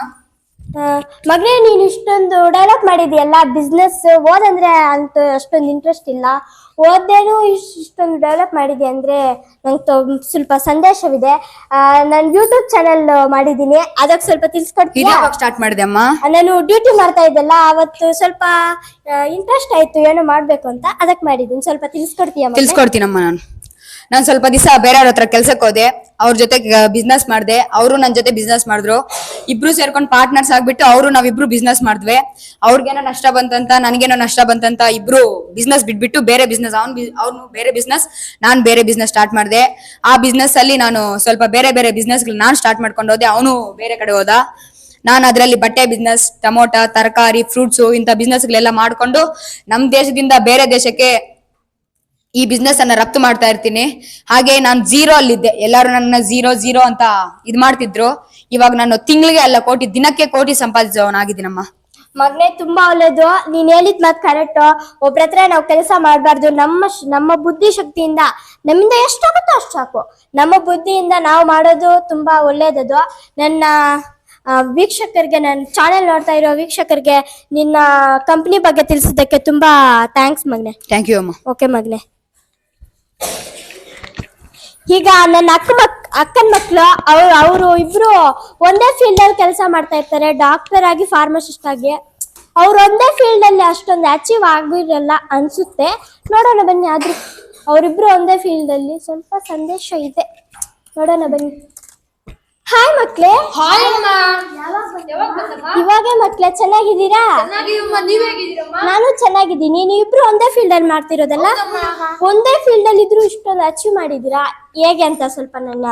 ಮಗನೇ ನೀನ್ ಇಷ್ಟೊಂದು ಡೆವಲಪ್ ಮಾಡಿದ್ಯಲ್ಲ ಬಿಸ್ನೆಸ್ ಓದಂದ್ರೆ ಅಂತ ಅಷ್ಟೊಂದು ಇಂಟ್ರೆಸ್ಟ್ ಇಲ್ಲ. ಓದ್ದೇನು ಇಷ್ಟ್- ಇಷ್ಟೊಂದು ಡೆವಲಪ್ ಮಾಡಿದ್ಯಾ ಅಂದ್ರೆ ನಂಗೆ ಸ್ವಲ್ಪ ಸಂದೇಶವಿದೆ. ನಾನು ಯೂಟ್ಯೂಬ್ ಚಾನೆಲ್ ಮಾಡಿದ್ದೀನಿ. ಅದಕ್ಕೆ ಸ್ವಲ್ಪ ತಿಳಿಸ್ಕೊಡ್ತೀಯಾ? ಯಾವಾಗ ಸ್ಟಾರ್ಟ್ ಮಾಡಿದೆ ಅಮ್ಮ ನಾನು ಡ್ಯೂಟಿ ಮಾಡ್ತಾ ಇದ್ದಲ್ಲ ಅವತ್ತು ಸ್ವಲ್ಪ ಇಂಟ್ರೆಸ್ಟ್ ಆಯ್ತು ಏನೋ ಮಾಡ್ಬೇಕು ಅಂತ ಅದಕ್ಕೆ ಮಾಡಿದ್ದೀನಿ. ಸ್ವಲ್ಪ ತಿಳಿಸ್ಕೊಡ್ತೀಯಾ ಮಗನೇ? ತಿಳ್ಸ್ಕೊಡ್ತೀನಮ್ಮ ನಾನು. ನಾನು ಸ್ವಲ್ಪ ದಿವಸ ಬೇರೆಯವ್ರ ಹತ್ರ ಕೆಲ್ಸಕ್ಕೆ ಹೋದೆ, ಅವ್ರ ಜೊತೆ ಬಿಸ್ನೆಸ್ ಮಾಡಿದೆ, ಅವರು ನನ್ನ ಜೊತೆ ಬಿಸ್ನೆಸ್ ಮಾಡಿದ್ರು. ಇಬ್ರು ಸೇರ್ಕೊಂಡು ಪಾರ್ಟ್ನರ್ಸ್ ಆಗ್ಬಿಟ್ಟು ಅವರು ನಾವಿಬ್ರು ಬಿಸ್ನೆಸ್ ಮಾಡಿದ್ವಿ. ಅವ್ರಿಗೇನೋ ನಷ್ಟ ಬಂತಂತ, ನನಗೇನೋ ನಷ್ಟ ಬಂತಂತ ಇಬ್ರು ಬಿಸ್ನೆಸ್ ಬಿಟ್ಬಿಟ್ಟು ಬೇರೆ ಬಿಸ್ನೆಸ್ ಅವ್ನು ಅವ್ನು ಬೇರೆ ಬಿಸ್ನೆಸ್ ನಾನು ಬೇರೆ ಬಿಸ್ನೆಸ್ ಸ್ಟಾರ್ಟ್ ಮಾಡಿದೆ. ಆ ಬಿಸ್ನೆಸ್ ಅಲ್ಲಿ ನಾನು ಸ್ವಲ್ಪ ಬೇರೆ ಬೇರೆ ಬಿಸ್ನೆಸ್ ನಾನು ಸ್ಟಾರ್ಟ್ ಮಾಡ್ಕೊಂಡು ಹೋದೆ, ಅವನು ಬೇರೆ ಕಡೆ ಹೋದ. ನಾನು ಅದರಲ್ಲಿ ಬಟ್ಟೆ ಬಿಸ್ನೆಸ್ ಟೊಮೊಟೊ, ತರಕಾರಿ ಫ್ರೂಟ್ಸು ಇಂಥ ಬಿಸ್ನೆಸ್ಗಳೆಲ್ಲ ಮಾಡ್ಕೊಂಡು ನಮ್ಮ ದೇಶದಿಂದ ಬೇರೆ ದೇಶಕ್ಕೆ ಈ ಬಿಸ್ನೆಸ್ ಅನ್ನ ರಫ್ತು ಮಾಡ್ತಾ ಇರ್ತೀನಿ. ಹಾಗೆ ನಾನು ಜೀರೋ ಅಲ್ಲಿದ್ದೆ. ಎಲ್ಲರೂ ನನ್ನ ಝೀರೋ ಝೀರೋ ಅಂತ ಇದ್ ಮಾಡ್ತಿದ್ರು. ಇವಾಗ ನಾನು ತಿಂಗಳಿಗೆ ಅಲ್ಲ ಕೋಟಿ ದಿನಕ್ಕೆ ಕೋಟಿ ಸಂಪಾದಿಸೋನಾಗಿದ್ದೀನಮ್ಮ ಮಗನೇ ತುಂಬಾ ಒಳ್ಳೇದು. ನೀನ್ ಹೇಳಿದ್ ಮಾತು ಕರೆಕ್ಟ್ ಒಬ್ರ ಹತ್ರ ನಾವು ಕೆಲಸ ಮಾಡಬಾರ್ದು. ನಮ್ಮ ಶ್- ನಮ್ಮ ಬುದ್ಧಿ ಶಕ್ತಿಯಿಂದ ನಮ್ಮಿಂದ ಎಷ್ಟಾಗುತ್ತೋ ಅಷ್ಟು ಸಾಕು. ನಮ್ಮ ಬುದ್ಧಿಯಿಂದ ನಾವು ಮಾಡೋದು ತುಂಬಾ ಒಳ್ಳೇದದು. ನನ್ನ ಆ, ವೀಕ್ಷಕರಿಗೆ ನನ್ನ ಚಾನೆಲ್ ನೋಡ್ತಾ ಇರೋ ವೀಕ್ಷಕರಿಗೆ ನಿನ್ನ ಕಂಪ್ನಿ ಬಗ್ಗೆ ತಿಳಿಸಿದ್ದಕ್ಕೆ ತುಂಬಾ ಥ್ಯಾಂಕ್ಸ್ ಮಗ್ನೆ. ಥ್ಯಾಂಕ್ ಯು ಅಮ್ಮ. ಓಕೆ ಮಗನೆ. ಈಗ ನನ್ನ ಅಕ್ಕ ಮಕ್, ಅಕ್ಕನ ಮಕ್ಕಳು ಅವ್ರು, ಅವರು ಇಬ್ರು ಒಂದೇ ಫೀಲ್ಡ್ ಅಲ್ಲಿ ಕೆಲಸ ಮಾಡ್ತಾ ಇರ್ತಾರೆ ಡಾಕ್ಟರ್ ಆಗಿ ಫಾರ್ಮಸಿಸ್ಟ್ ಆಗಿ. ಅವ್ರು ಒಂದೇ ಫೀಲ್ಡ್ ಅಲ್ಲಿ ಅಷ್ಟೊಂದು ಅಚೀವ್ ಆಗಿರಲ್ಲ ಅನ್ಸುತ್ತೆ. ನೋಡೋಣ ಬನ್ನಿ ಆದ್ರೂ. ಅವರಿಬ್ರು ಒಂದೇ ಫೀಲ್ಡ್ ಅಲ್ಲಿ ಸ್ವಲ್ಪ ಸಂದೇಶ ಇದೆ. ನೋಡೋಣ ಬನ್ನಿ. ಹಾಯ್ ಮಕ್ಳೇ. ಹಾಯ್ ಅಮ್ಮ. ಇವಾಗ ಮಕ್ಳೇ ಚೆನ್ನಾಗಿದ್ದೀರಾ? ಚೆನ್ನಾಗಿದಮ್ಮ ನೀವ್ ಹೇಗಿದ್ದೀರಮ್ಮ? ನಾನು ಚೆನ್ನಾಗಿದ್ದೀನಿ. ನೀವಿಬ್ರು ಒಂದೇ ಫೀಲ್ಡ್ ಅಲ್ಲಿ ಮಾಡ್ತಿರೋದಲ್ಲ? ಒಂದೇ ಫೀಲ್ಡ್ ಅಲ್ಲಿ ಇದ್ರು ಇಷ್ಟೊಂದು ಅಚೀವ್ ಮಾಡಿದೀರಾ ಹೇಗೆ ಅಂತ ಸ್ವಲ್ಪ ನನ್ನ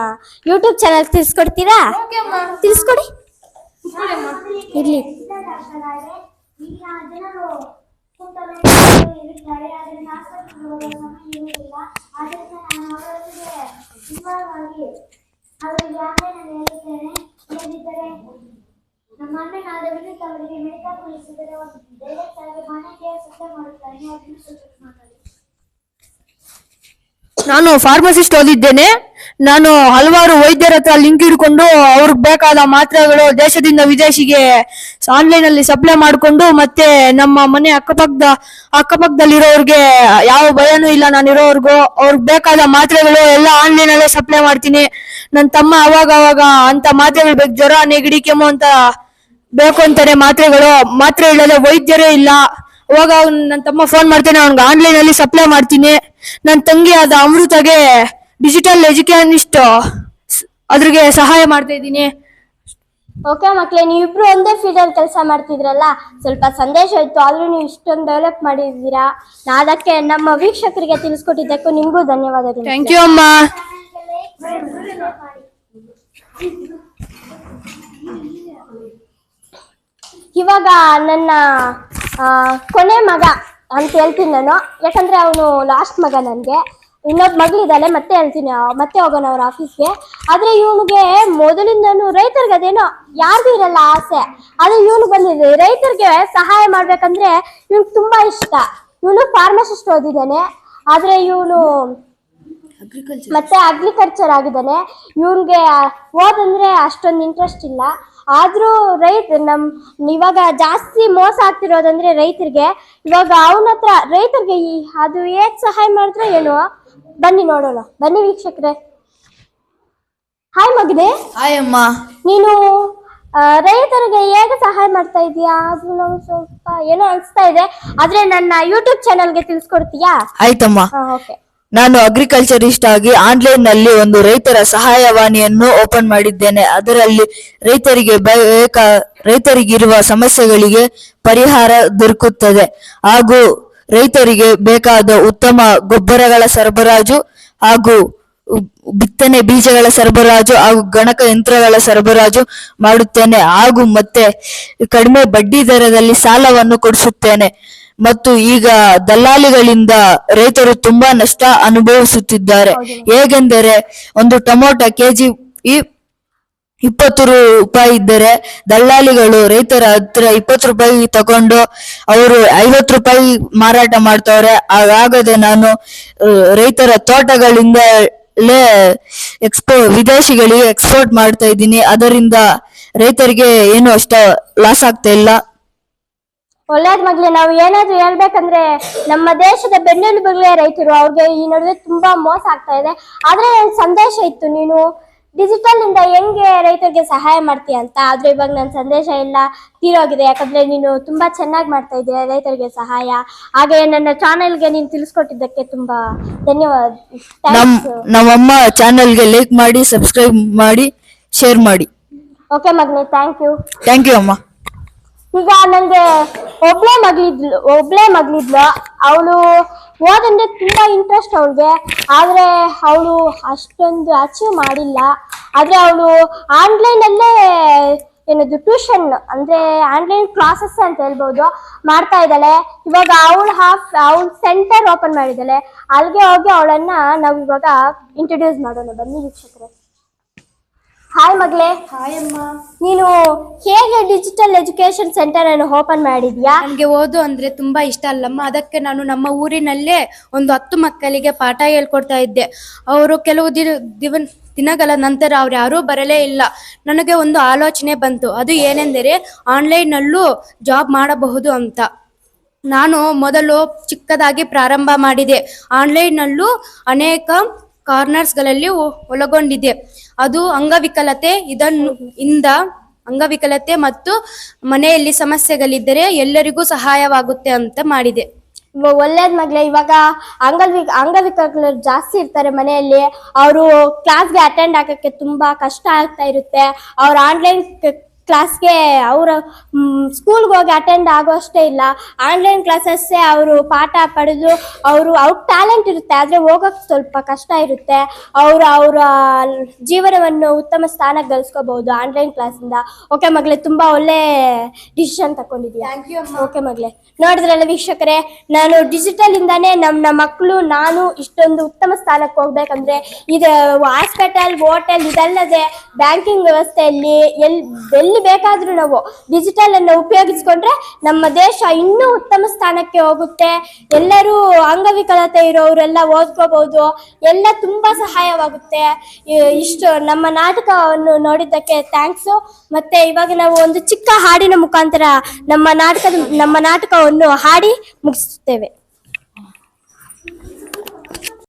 ಯೂಟ್ಯೂಬ್ ಚಾನಲ್ ತಿಳಿಸ್ಕೊಡ್ತೀರಾ? ಓಕೆ ಅಮ್ಮ. ತಿಳಿಸ್ಕೊಡಿ. ಇರ್ಲಿ. ಮಕ್ಕಳು ಇರುತ್ತಾರೆ ಅದರಿಂದ ಆಸ್ಪತ್ರೆಗೆ ಹೋಗುವ ಸಮಯ ಇರುವುದಿಲ್ಲ ಆದ್ದರಿಂದ ನಾನು ಅವರೊಂದಿಗೆ ವಿವರವಾಗಿ ಅವರಿಗೆ ಆನ್ಲೈನಲ್ಲಿ ಹೇಳುತ್ತೇನೆ ಇಲ್ಲದಿದ್ದರೆ ನಮ್ಮ ಅಣ್ಣನಾದವನು ವಿನೀತ್ ಅವರಿಗೆ ಮೆಡಿಕಲ್ ಒಂದು ಡೈರೆಕ್ಟ್ ಆಗಿ ಮನೆಗೆ ಸಪ್ಲೈ ಮಾಡುತ್ತಾರೆ ಅದನ್ನು ಸ್ವಲ್ಪ ಮಾತಾಡಿ ನಾನು ಫಾರ್ಮಸಿಸ್ಟ್ ಓದಿದ್ದೇನೆ. ನಾನು ಹಲವಾರು ವೈದ್ಯರ ಹತ್ರ ಲಿಂಕ್ ಇಟ್ಕೊಂಡು ಅವ್ರಿಗೆ ಬೇಕಾದ ಮಾತ್ರೆಗಳು ದೇಶದಿಂದ ವಿದೇಶಿಗೆ ಆನ್ಲೈನ್ ಅಲ್ಲಿ ಸಪ್ಲೈ ಮಾಡಿಕೊಂಡು ಮತ್ತೆ ನಮ್ಮ ಮನೆ ಅಕ್ಕಪಕ್ಕದ, ಅಕ್ಕಪಕ್ಕದಲ್ಲಿರೋರ್ಗೆ ಯಾವ ಭಯನೂ ಇಲ್ಲ ನಾನು ಇರೋರ್ಗು ಅವ್ರಿಗೆ ಬೇಕಾದ ಮಾತ್ರೆಗಳು ಎಲ್ಲ ಆನ್ಲೈನ್ ಅಲ್ಲೇ ಸಪ್ಲೈ ಮಾಡ್ತೀನಿ. ನನ್ನ ತಮ್ಮ ಅವಾಗ ಅವಾಗ ಅಂತ ಮಾತ್ರೆಗಳು ಬೇಕು, ಜ್ವರ, ನೆಗಡಿ, ಕೆಮ್ಮು ಅಂತ ಬೇಕು ಅಂತಾರೆ ಮಾತ್ರೆಗಳು. ಮಾತ್ರೆ ಇಲ್ಲದೆ ವೈದ್ಯರೇ ಇಲ್ಲ. ಅವಾಗ ಅವ್ನು ನನ್ನ ತಮ್ಮ ಫೋನ್ ಮಾಡ್ತೇನೆ, ಅವ್ನಿಗೆ ಆನ್ಲೈನ್ ಅಲ್ಲಿ ಸಪ್ಲೈ ಮಾಡ್ತೀನಿ. ನನ್ನ ತಂಗಿ ಆದ ಅಮೃತಗೆ ಡಿಜಿಟಲ್ ಎಜುಕೇನಿಸ್ಟ್ ಅದ್ರಿಗೆ ಸಹಾಯ ಮಾಡ್ತಾ ಇದ್ದೀನಿ. ಓಕೆ ಮಕ್ಳೇ ನೀವಿಬ್ರು ಒಂದೇ ಫೀಲ್ಡ್ ಅಲ್ಲಿ ಕೆಲಸ ಮಾಡ್ತಿದ್ರಲ್ಲ ಸ್ವಲ್ಪ ಸಂದೇಶ ಇತ್ತು ಆದ್ರೂ ನೀವು ಇಷ್ಟೊಂದು ಡೆವಲಪ್ ಮಾಡಿದ್ದೀರಾ? ನಾ ಅದಕ್ಕೆ ನಮ್ಮ ವೀಕ್ಷಕರಿಗೆ ತಿಳಿಸ್ಕೊಟ್ಟಿದ್ದಕ್ಕೂ ನಿಮಗೂ ಧನ್ಯವಾದಗಳು. ಥ್ಯಾಂಕ್ ಯು ಅಮ್ಮ. ಇವಾಗ ನನ್ನ ಕೊನೆ ಮಗ ಅಂತ ಹೇಳ್ತೀನಿ ನಾನು. ಯಾಕಂದ್ರೆ ಅವನು ಲಾಸ್ಟ್ ಮಗ ನನಗೆ. ಇನ್ನೊಬ್ಬ ಮಗಳಿದ್ದಾಳೆ ಮತ್ತೆ ಹೇಳ್ತೀನಿ ಮತ್ತೆ ಹೋಗೋಣ ಅವ್ರ ಆಫೀಸ್ಗೆ ಆದ್ರೆ ಇವನಿಗೆ ಮೊದಲಿಂದನೂ ರೈತರಿಗೆ ಅದೇನೋ ಯಾರಿಗೂ ಇರಲ್ಲ ಆಸೆ. ಆದ್ರೆ ಇವನು ಬಂದಿದೆ. ರೈತರಿಗೆ ಸಹಾಯ ಮಾಡ್ಬೇಕಂದ್ರೆ ಇವ್ನಿಗೆ ತುಂಬಾ ಇಷ್ಟ. ಇವನು ಫಾರ್ಮಸಿಸ್ಟ್ ಓದಿದ್ದಾನೆ. ಆದ್ರೆ ಇವನು ಮತ್ತೆ ಅಗ್ರಿಕಲ್ಚರ್ ಆಗಿದ್ದಾನೆ. ಇವನ್ಗೆ ಓದಂದ್ರೆ ಅಷ್ಟೊಂದು ಇಂಟ್ರೆಸ್ಟ್ ಇಲ್ಲ. ಆದ್ರೂ ರೈತ ನಮ್ ಇವಾಗ ಜಾಸ್ತಿ ಮೋಸ ಆಗ್ತಿರೋದಂದ್ರೆ ರೈತರಿಗೆ. ಇವಾಗ ಅವನ ಹತ್ರ ರೈತರಿಗೆ ಈ ಅದು ಏನ್ ಸಹಾಯ ಮಾಡಿದ್ರೆ ಏನು ಬನ್ನಿ ನೋಡೋಣ. ಬನ್ನಿ ವೀಕ್ಷಕರೇ. ಹಾಯ್ ಮಗನೆ. ಹಾಯ್ ಅಮ್ಮ. ನೀನು ಆ, ರೈತರಿಗೆ ಹೇಗೆ ಸಹಾಯ ಮಾಡ್ತಾ ಇದೀಯಾ? ಅದು ನಂಗೆ ಸ್ವಲ್ಪ ಏನೋ ಅನಿಸ್ತಾ ಇದೆ. ಆದ್ರೆ ನನ್ನ ಯೂಟ್ಯೂಬ್ ಚಾನಲ್ಗೆ ತಿಳಿಸ್ಕೊಡ್ತೀಯಾ? ಆಯ್ತಮ್ಮ. ಹಾ ಓಕೆ ನಾನು ಅಗ್ರಿಕಲ್ಚರಿಸ್ಟ್ ಆಗಿ ಆನ್ಲೈನ್ನಲ್ಲಿ ಒಂದು ರೈತರ ಸಹಾಯವಾಣಿಯನ್ನು ಓಪನ್ ಮಾಡಿದ್ದೇನೆ. ಅದರಲ್ಲಿ ರೈತರಿಗೆ ಬೇಕಾ ರೈತರಿಗಿರುವ ಸಮಸ್ಯೆಗಳಿಗೆ ಪರಿಹಾರ ದೊರಕುತ್ತದೆ. ಹಾಗೂ ರೈತರಿಗೆ ಬೇಕಾದ ಉತ್ತಮ ಗೊಬ್ಬರಗಳ ಸರಬರಾಜು ಹಾಗೂ ಬಿತ್ತನೆ ಬೀಜಗಳ ಸರಬರಾಜು ಹಾಗೂ ಗಣಕ ಯಂತ್ರಗಳ ಸರಬರಾಜು ಮಾಡುತ್ತೇನೆ ಹಾಗೂ ಮತ್ತೆ ಕಡಿಮೆ ಬಡ್ಡಿ ದರದಲ್ಲಿ ಸಾಲವನ್ನು ಕೊಡಿಸುತ್ತೇನೆ. ಮತ್ತು ಈಗ ದಲ್ಲಾಳಿಗಳಿಂದ ರೈತರು ತುಂಬಾ ನಷ್ಟ ಅನುಭವಿಸುತ್ತಿದ್ದಾರೆ. ಹೇಗೆಂದರೆ ಒಂದು ಟೊಮೊಟೊ ಕೆಜಿ ಈ ಇಪ್ಪತ್ತು ರೂಪಾಯಿ ಇದ್ದರೆ ದಲ್ಲಾಳಿಗಳು ರೈತರ ಹತ್ರ ಇಪ್ಪತ್ತು ರೂಪಾಯಿ ತಗೊಂಡು ಅವರು ಐವತ್ತು ರೂಪಾಯಿ ಮಾರಾಟ ಮಾಡ್ತವ್ರೆ. ಹಾಗಾಗದೆ ನಾನು ರೈತರ ತೋಟಗಳಿಂದಲೇ ಎಕ್ಸ್ಪೋ ವಿದೇಶಿಗಳಿಗೆ ಎಕ್ಸ್ಪೋರ್ಟ್ ಮಾಡ್ತಾ ಇದ್ದೀನಿ. ಅದರಿಂದ ರೈತರಿಗೆ ಏನು ಅಷ್ಟ ಲಾಸ್ ಆಗ್ತಾ ಇಲ್ಲ. ಒಳ್ಳೇದ್ ಮಗ್ಲಿ, ನಾವು ಏನಾದ್ರೂ ಹೇಳ್ಬೇಕಂದ್ರೆ ನಮ್ಮ ದೇಶದ ಬೆನ್ನೆಲುಬುಗಳೇ ರೈತರು. ಅವ್ರಿಗೆ ಈ ನಡುವೆ ತುಂಬಾ ಮೋಸ ಆಗ್ತಾ ಇದೆ. ಆದ್ರೆ ಸಂದೇಶ ಇತ್ತು ನೀನು. ಡಿಜಿಟಲ್ ಇಂದ ಹೆಂಗೆ ರೈತರಿಗೆ ಸಹಾಯ ಮಾಡ್ತೀಯ ಅಂತ? ಆದ್ರೆ ಇವಾಗ ನನ್ನ ಸಂದೇಶ ಎಲ್ಲ ತೀರೋಗಿದೆ. ಯಾಕಂದ್ರೆ ನೀನು ತುಂಬಾ ಚೆನ್ನಾಗಿ ಮಾಡ್ತಾ ಇದೀಯ ರೈತರಿಗೆ ಸಹಾಯ. ಹಾಗೆ ನನ್ನ ಚಾನೆಲ್ಗೆ ನೀನು ತಿಳಿಸ್ಕೊಟ್ಟಿದ್ದಕ್ಕೆ ತುಂಬಾ ಧನ್ಯವಾದ. ನಮ್ ಥ್ಯಾಂಕ್ಸ್ ನಮ್ಮಮ್ಮ ಚಾನೆಲ್ಗೆ ಲೈಕ್ ಮಾಡಿ ಸಬ್ಸ್ಕ್ರೈಬ್ ಮಾಡಿ ಶೇರ್ ಮಾಡಿ. ಓಕೆ ಮಗ್ನೆ ಥ್ಯಾಂಕ್ ಯು ಥ್ಯಾಂಕ್ ಯು ಅಮ್ಮ. ಈಗ ನಂಗೆ ಒಬ್ಳೆ ಮಗಳಿದ್ಲು ಒಬ್ಳೆ ಮಗಳಿದ್ಲು. ಅವಳು ಓದಂದ್ರೆ ತುಂಬಾ ಇಂಟ್ರೆಸ್ಟ್ ಅವಳಿಗೆ. ಆದ್ರೆ ಅವಳು ಅಷ್ಟೊಂದು ಅಚೀವ್ ಮಾಡಿಲ್ಲ. ಆದ್ರೆ ಅವಳು ಆನ್ಲೈನ್ ಅಲ್ಲೇ ಏನದು ಟ್ಯೂಷನ್ ಅಂದ್ರೆ ಆನ್ಲೈನ್ ಕ್ಲಾಸಸ್ ಅಂತ ಹೇಳ್ಬೋದು, ಮಾಡ್ತಾ ಇದ್ದಾಳೆ. ಇವಾಗ ಅವಳು ಹಾಫ್ ಅವಳ ಸೆಂಟರ್ ಓಪನ್ ಮಾಡಿದ್ದಾಳೆ. ಅಲ್ಲಿಗೆ ಹೋಗಿ ಅವಳನ್ನ ನಾವು ಇವಾಗ ಇಂಟ್ರೊಡ್ಯೂಸ್ ಮಾಡೋಣ. ಬನ್ನಿ ವೀಕ್ಷಕರೇ. ಹಾಯ್ ಮಗ್ಲೇ. ಹಾಯ್ ಅಮ್ಮ. ನೀನು ಹೇಗೆ ಡಿಜಿಟಲ್ ಎಜುಕೇಶನ್ ಸೆಂಟರ್ ಅನ್ನು ಓಪನ್ ಮಾಡಿದ್ಯಾ? ನನಗೆ ಓದು ಅಂದ್ರೆ ತುಂಬಾ ಇಷ್ಟ ಅಲ್ಲಮ್ಮ. ಅದಕ್ಕೆ ನಾನು ನಮ್ಮ ಊರಿನಲ್ಲೇ ಒಂದು ಹತ್ತು ಮಕ್ಕಳಿಗೆ ಪಾಠ ಹೇಳ್ಕೊಡ್ತಾ ಇದ್ದೆ. ಅವರು ಕೆಲವು ದಿನ ದಿನಗಳ ನಂತರ ಅವ್ರು ಯಾರೂ ಬರಲೇ ಇಲ್ಲ. ನನಗೆ ಒಂದು ಆಲೋಚನೆ ಬಂತು. ಅದು ಏನೆಂದರೆ ಆನ್ಲೈನ್ನಲ್ಲೂ ಜಾಬ್ ಮಾಡಬಹುದು ಅಂತ. ನಾನು ಮೊದಲು ಚಿಕ್ಕದಾಗಿ ಪ್ರಾರಂಭ ಮಾಡಿದೆ. ಆನ್ಲೈನ್ನಲ್ಲೂ ಅನೇಕ ಕಾರ್ನರ್ಸ್ಗಳಲ್ಲಿ ಒಳಗೊಂಡಿದೆ ಅದು ಅಂಗವಿಕಲತೆ ಇದನ್ನು ಇಂದ ಅಂಗವಿಕಲತೆ ಮತ್ತು ಮನೆಯಲ್ಲಿ ಸಮಸ್ಯೆಗಳಿದ್ದರೆ ಎಲ್ಲರಿಗೂ ಸಹಾಯವಾಗುತ್ತೆ ಅಂತ ಮಾಡಿದೆ. ಒಳ್ಳೇದ್ ಮಗ್ಲೆ, ಇವಾಗ ಅಂಗವಿ ಅಂಗವಿಕಲರು ಜಾಸ್ತಿ ಇರ್ತಾರೆ ಮನೆಯಲ್ಲಿ. ಅವರು ಕ್ಲಾಸ್ಗೆ ಅಟೆಂಡ್ ಆಗಕ್ಕೆ ತುಂಬಾ ಕಷ್ಟ ಆಗ್ತಾ ಇರುತ್ತೆ. ಅವ್ರ ಆನ್ಲೈನ್ ಕ್ಲಾಸ್ಗೆ ಅವರ ಸ್ಕೂಲ್ಗೆ ಹೋಗಿ ಅಟೆಂಡ್ ಆಗೋಷ್ಟೇ ಇಲ್ಲ. ಆನ್ಲೈನ್ ಕ್ಲಾಸಸ್ಸೇ ಅವರು ಪಾಠ ಪಡೆದು ಅವರು ಅವ್ರ ಟ್ಯಾಲೆಂಟ್ ಇರುತ್ತೆ ಆದರೆ ಹೋಗೋಕೆ ಸ್ವಲ್ಪ ಕಷ್ಟ ಇರುತ್ತೆ. ಅವರು ಅವರ ಜೀವನವನ್ನು ಉತ್ತಮ ಸ್ಥಾನಕ್ಕೆ ಗಳಿಸ್ಕೋಬಹುದು ಆನ್ಲೈನ್ ಕ್ಲಾಸಿಂದ ಓಕೆ ಮಗಳೇ ತುಂಬ ಒಳ್ಳೆ ಡಿಸಿಷನ್ ತಗೊಂಡಿದ್ಯಾ ಓಕೆ ಮಗಳೇ. ನೋಡಿದ್ರಲ್ಲ ವೀಕ್ಷಕರೇ ನಾನು ಡಿಜಿಟಲ್ ಇಂದಾನೇ ನಮ್ಮ ನಮ್ಮ ಮಕ್ಕಳು ನಾನು ಇಷ್ಟೊಂದು ಉತ್ತಮ ಸ್ಥಾನಕ್ಕೆ ಹೋಗ್ಬೇಕಂದ್ರೆ ಇದು ಹಾಸ್ಪಿಟಲ್ ಹೋಟೆಲ್ ಇದಲ್ಲದೆ ಬ್ಯಾಂಕಿಂಗ್ ವ್ಯವಸ್ಥೆಯಲ್ಲಿ ಎಲ್ಲಿ ಎಲ್ಲಿ ಬೇಕಾದ್ರೂ ನಾವು ಡಿಜಿಟಲ್ ಅನ್ನು ಉಪಯೋಗಿಸ್ಕೊಂಡ್ರೆ ನಮ್ಮ ದೇಶ ಇನ್ನೂ ಉತ್ತಮ ಸ್ಥಾನಕ್ಕೆ ಹೋಗುತ್ತೆ. ಎಲ್ಲರೂ ಅಂಗವಿಕಲತೆ ಇರೋರೆಲ್ಲ ಓದ್ಕೋಬಹುದು ಎಲ್ಲ ತುಂಬಾ ಸಹಾಯವಾಗುತ್ತೆ. ಇಷ್ಟು ನಮ್ಮ ನಾಟಕವನ್ನು ನೋಡಿದ್ದಕ್ಕೆ ಥ್ಯಾಂಕ್ಸ್ ಮತ್ತೆ ಇವಾಗ ನಾವು ಒಂದು ಚಿಕ್ಕ ಹಾಡಿನ ಮುಖಾಂತರ ನಮ್ಮ ನಾಟಕದ, ನಮ್ಮ ನಾಟಕವನ್ನು ಹಾಡಿ ಮುಗಿಸುತ್ತೇವೆ.